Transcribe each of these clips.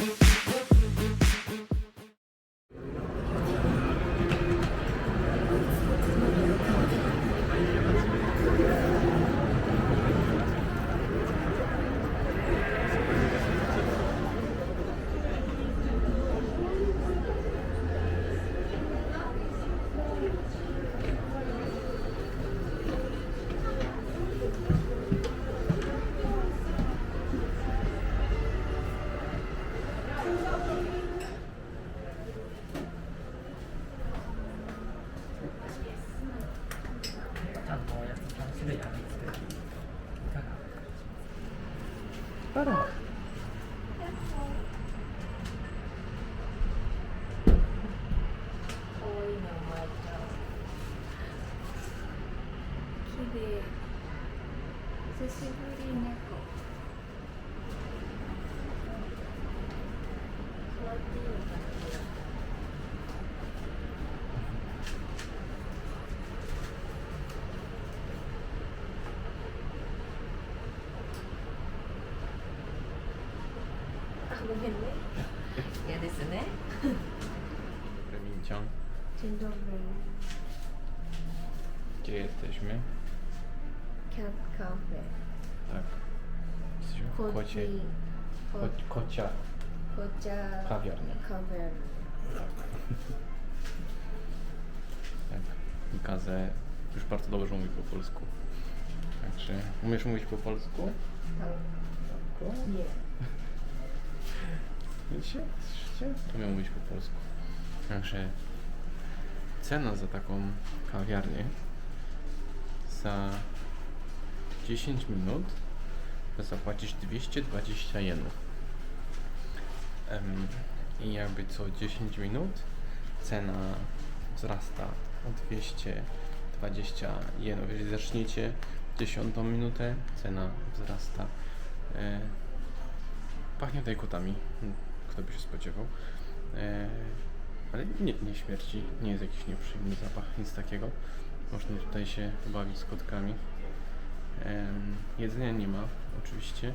thank you Przygotowanie. Ja desenę. Dzień dobry. Gdzie jesteśmy? Cat Cafe. Tak. Jesteśmy w kocie. Ko Ko kocia. Kocia. Kawiarnia. Kawiarnia. Tak. Mikazę już bardzo dobrze mówi po polsku. Także umiesz mówić po polsku? Tak. tak. Nie. Słyszycie? Umiem mówić po polsku. Także cena za taką kawiarnię za 10 minut to zapłacić 220 jenów. I jakby co 10 minut cena wzrasta o 220 jenów. Jeżeli zaczniecie 10 minutę, cena wzrasta. E, Pachnie tutaj kotami, Hmm, kto by się spodziewał. E, ale nie, nie śmierci, nie jest jakiś nieprzyjemny zapach, nic takiego. Można tutaj się bawić z kotkami. Jedzenia nie ma, oczywiście.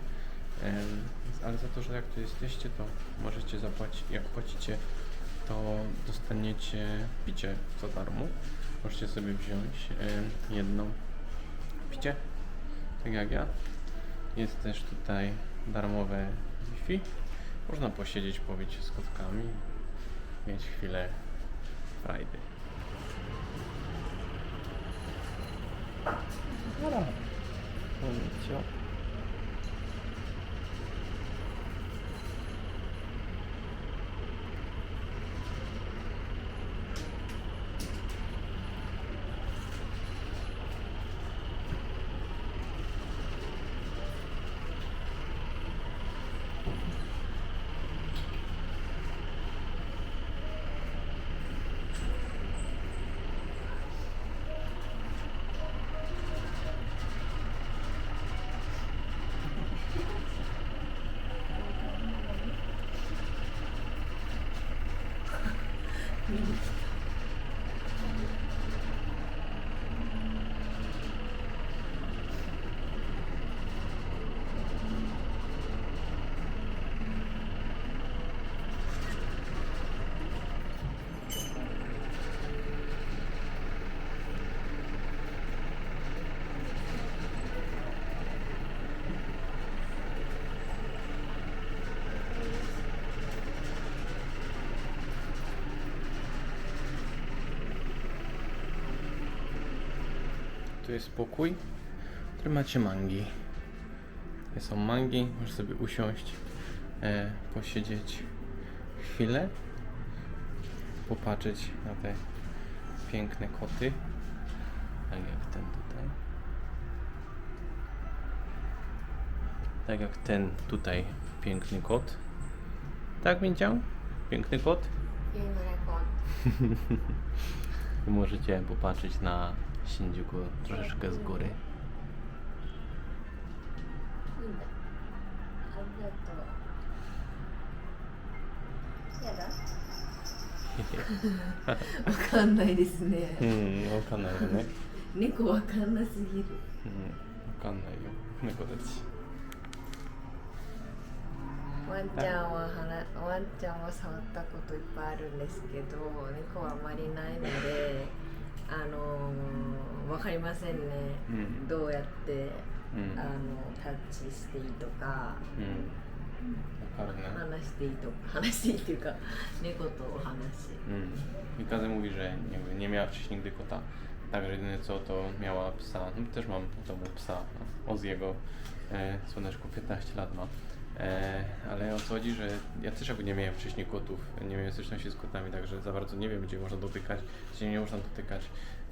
Ale za to, że jak tu jesteście, to możecie zapłacić, jak płacicie, to dostaniecie picie za darmo. Możecie sobie wziąć em, jedno picie, tak jak ja. Jest też tutaj darmowe Wi-Fi. Można posiedzieć, pobić się z kotkami, mieć chwilę frajdy. Dobra. Konnichiwa. Tu jest pokój, w którym macie mangi. Tu są mangi, możesz sobie usiąść, e, posiedzieć chwilę, popatrzeć na te piękne koty, tak jak ten tutaj. Tak jak ten tutaj piękny kot. Tak, Minciał? Piękny kot? Piękny kot możecie popatrzeć na Shinjuku troszeczkę z góry. いいんだありがとうやだわかんないですねうん、わかんないよね。猫わかんなすぎるうん、わかんないよ。猫たち。ワンちゃんははなワンちゃんは触ったこといっぱいあるんですけど猫はあまりないのであのーわかりませんね、うんどうやって、うんあのタッチしていいとかうんわかるね話していいとか話していいっていうか猫とお話 Mm. Mikaze mówi, że jakby nie miała wcześniej nigdy kota, także jedyne co to miała psa. No, też mam w domu psa, Oziego. E, słoneczku 15 lat ma. E, ale o co chodzi, że ja też jakby nie miałem wcześniej kotów, nie miałem styczności z kotami, także za bardzo nie wiem, gdzie można dotykać, gdzie nie można dotykać,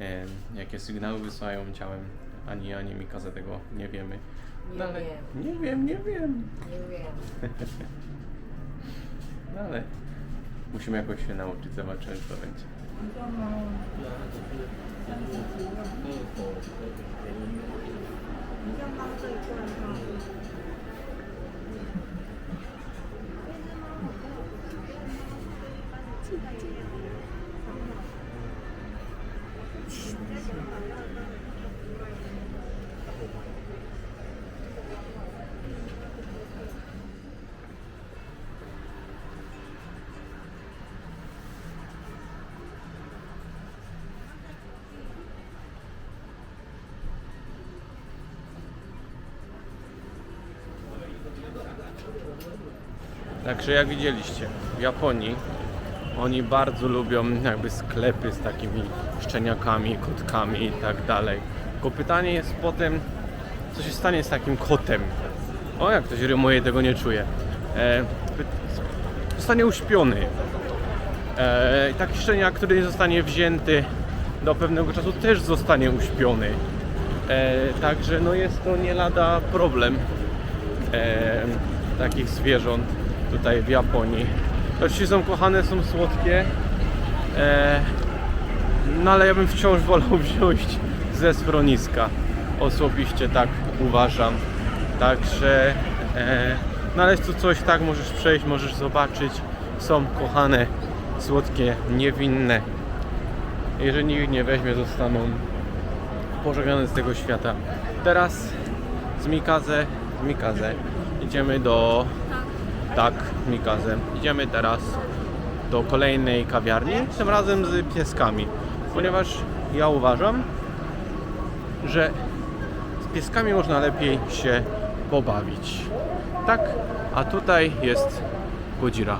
e, jakie sygnały wysyłają ciałem, ani ani Mikaze tego nie wiemy. Nie No, ale, wiem. nie wiem, nie wiem. Nie wiem No ale musimy jakoś się nauczyć, zobaczymy co będzie. Także jak widzieliście, w Japonii oni bardzo lubią jakby sklepy z takimi szczeniakami, kotkami i tak dalej. Tylko pytanie jest potem, co się stanie z takim kotem. O, jak ktoś rymuje, tego nie czuje. E, zostanie uśpiony. E, taki szczeniak, który nie zostanie wzięty do pewnego czasu, też zostanie uśpiony. E, także no jest to nie lada problem e, takich zwierząt tutaj w Japonii. Oczywiście są kochane, są słodkie, e, no ale ja bym wciąż wolał wziąć ze schroniska. Osobiście tak uważam. Także, e, no ale jest tu coś tak, możesz przejść, możesz zobaczyć. Są kochane, słodkie, niewinne. Jeżeli nikt nie weźmie, zostaną pożegnane z tego świata. Teraz z Mikaze, z Mikaze idziemy do tak, Mikaze. Idziemy teraz do kolejnej kawiarni, tym razem z pieskami, ponieważ ja uważam, że z pieskami można lepiej się pobawić. Tak, a tutaj jest Godzilla.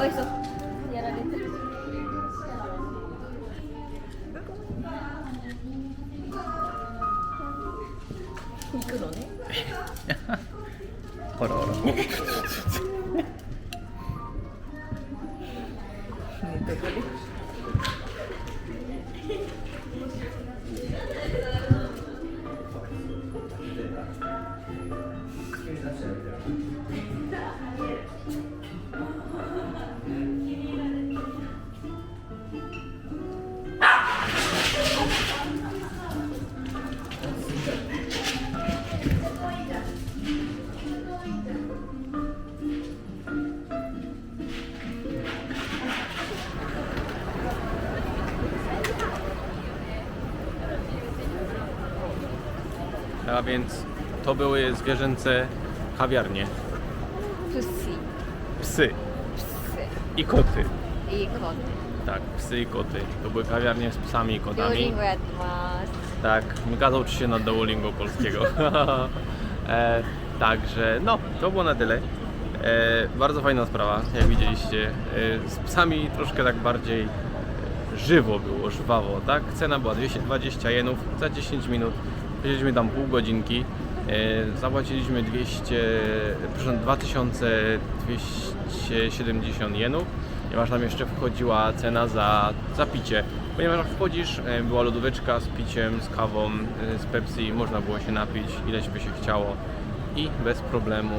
나와 있어. a więc to były zwierzęce kawiarnie. Psy. Psy Psy i koty. i koty. Tak, psy i koty. To były kawiarnie z psami i kotami. Duolingo Admas. Tak, Mika nauczy się na Duolingo polskiego. e, także no, to było na tyle. E, bardzo fajna sprawa, jak widzieliście. E, z psami troszkę tak bardziej e, żywo było, żwawo, tak? Cena była 220 jenów za 10 minut. Siedzieliśmy tam pół godzinki. E, zapłaciliśmy 200, proszę, 2270 jenów, ponieważ tam jeszcze wchodziła cena za, za picie. Ponieważ jak wchodzisz, e, była lodóweczka z piciem, z kawą, e, z Pepsi, można było się napić, ileś by się chciało i bez problemu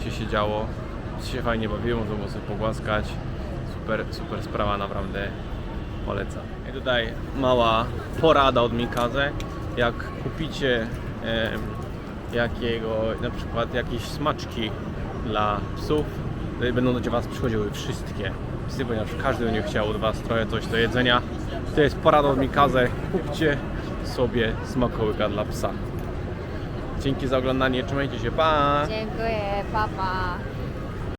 e, się siedziało. Się fajnie bawiło, można było sobie pogłaskać. Super, super sprawa, naprawdę polecam tutaj mała porada od Mikaze. Jak kupicie e, jakiego, na przykład jakieś smaczki dla psów, to będą do Was przychodziły wszystkie psy, ponieważ każdy będzie chciał od Was trochę coś do jedzenia. To jest porada od Mikaze. Kupcie sobie smakołyka dla psa. Dzięki za oglądanie. Trzymajcie się. Pa! Dziękuję. Pa, pa.